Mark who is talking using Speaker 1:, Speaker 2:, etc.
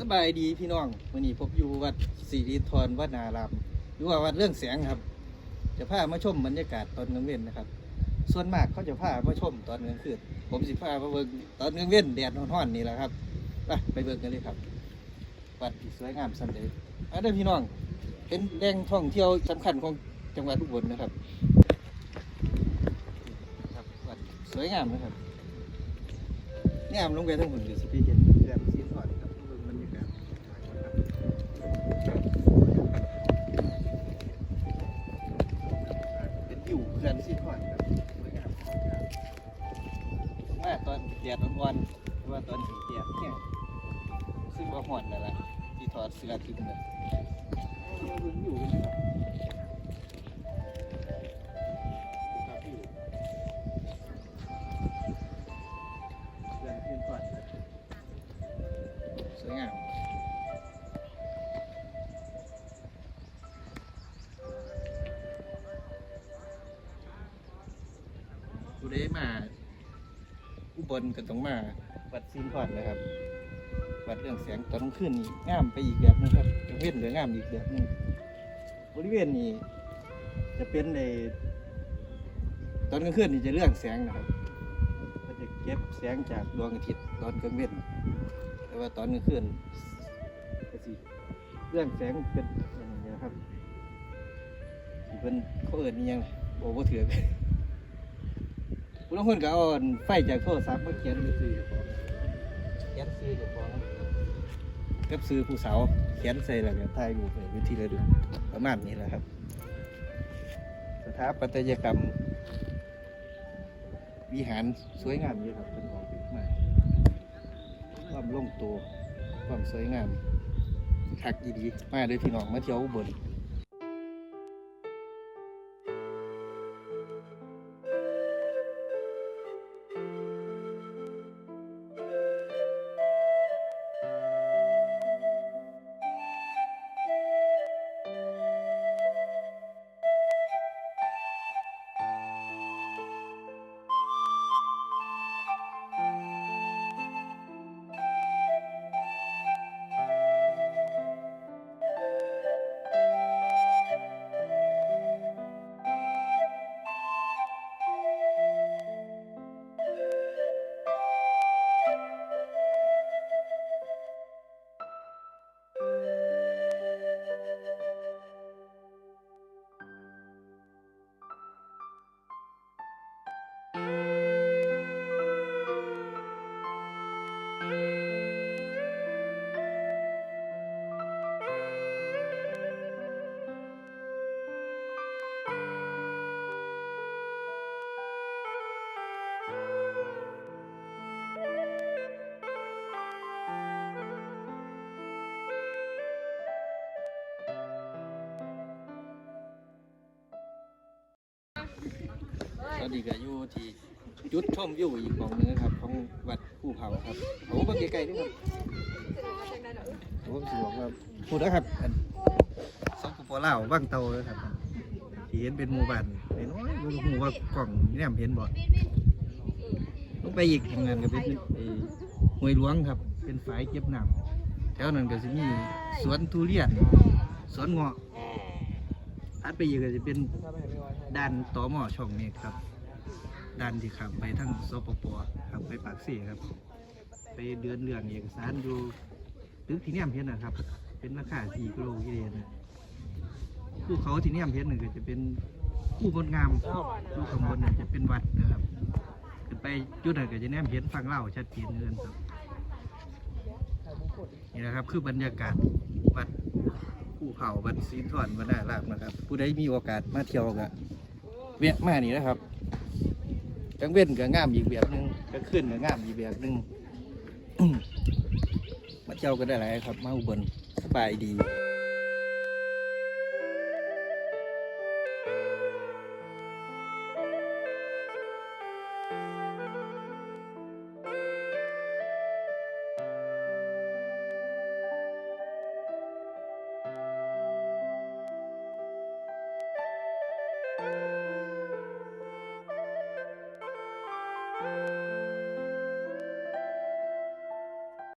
Speaker 1: สบายดีพี่น้องวันนี้ผมอยู่วัดศรีรินทรวัดนารามหรือว่าวัดเรื่องแสงครับ จะพามาชมบรรยากาศตอนกลางเว้นนะครับ ส่วนมากเขาจะพามาชมตอนกลางคืนผมสิพามาเบิ่งตอนกลางเว้นแดดร้อนๆนี่แหละครับไปไปเบิ่งกันเลยครับ วัดสวยงามสันเดย์อันนี้พี่น้อง เป็นแหล่งท่องเที่ยวสำคัญของจังหวัดอุบลนะครับครับวัดสวยงามนะครับงามลงไปทั้งหมดเลยสิพี่ อยู่เขื่อนสีทอนแบบสวยงามว่าตอนแดดอ่อนๆว่าตอนสีแดดเนี่ยซึ่งว่าหอนนั่นแหละที่ถอดเสื้อทิ้งเลยอยู่กันอยู่ครับูได้มา อุบลก็ต้องมาวัดซินพอดนะครับ วัดเรื่องแสงตอนกลางคืนนี่งามไปอีกแบบนึงครับกลางเว้นก็งามอีกแบบนึงบริเวณนี้จะเป็นในตอนกลางคืนนี่จะเรื่องแสงนะครับมันจะเก็บแสงจากดวงอาทิตย์ตอนกลางเว้นแต่ว่าตอนกลางคืนก็สิเรื่องแสงเป็นอย่างนี้นะครับเป็นเขาเอิญนี่ยังโอ้โหเถื่อน ผู้ลางคนก็เอาอันไฟจากโทรศัพท์มาเขียนซื้อเขียนซื้อเจ้าของกับซื้อผู้สาวเขียนใส่แล้วก็ถ่ายรูปไปวิธีระดึกประมาณนี้แหละครับ สถาปัตยกรรม วิหารสวยงามเยอะครับเป็นของติดมากความล่งตัวความสวยงามคักดีๆมาเลยพี่น้องมาเที่ยวอุบล ตอนนี้ก็อยู่ที่จุดชมวิวอีกของหนึงนะครับของ วัดภูเผาครับโอ้เบิ่งไกลๆด้วยครับผมสิบอกว่าพูดนะครับอันสปปล่าวบางเตาเลยครับที่เห็นเป็นหมู่บ้านน้อยๆบ่รู้ว่ากล่องนี่แนมเห็นบ่ลงไปอีกทำงานก็เป็นไอ้ห้วยหลวงครับ เป็นฝายเก็บน้ำแถวนั้นก็จะมีสวนทุเรียนสวนเงาะถัดไปอีกก็จะเป็นด้านต่อหม้อช่องเมฆครับ ด้านที่ขับไปทั้งสปปขับไปปากเสีครับ ไปเดือนเรื่องเอกสารดูตึกที่เนี่ยเพชรนะครับ เป็นราคา4กิโลกิเลนะภูเขาที่เนี่ยเพชรหนึ่งก็จะเป็นผู้งดงามผู้ข้างบนน่ะจะเป็นวัดนะครับขึ้นไปจุดนั้นก็จะเนี่ยเพชรฟังเล่าชัดเจนเงินครับนี่นะครับคือบรรยากาศวัดภูเขาวัดซีนทอนวัดนาลามนะครับ ผู้ใดมีโอกาสมาเที่ยวก็แวะมานี่นะครับ กลางเว้นก็งามอีกแบบหนึ่งกลางคืนก็งามอีกแบบหนึ่งมาเที่ยวกันได้หลายครับ มาอุบลสบายดี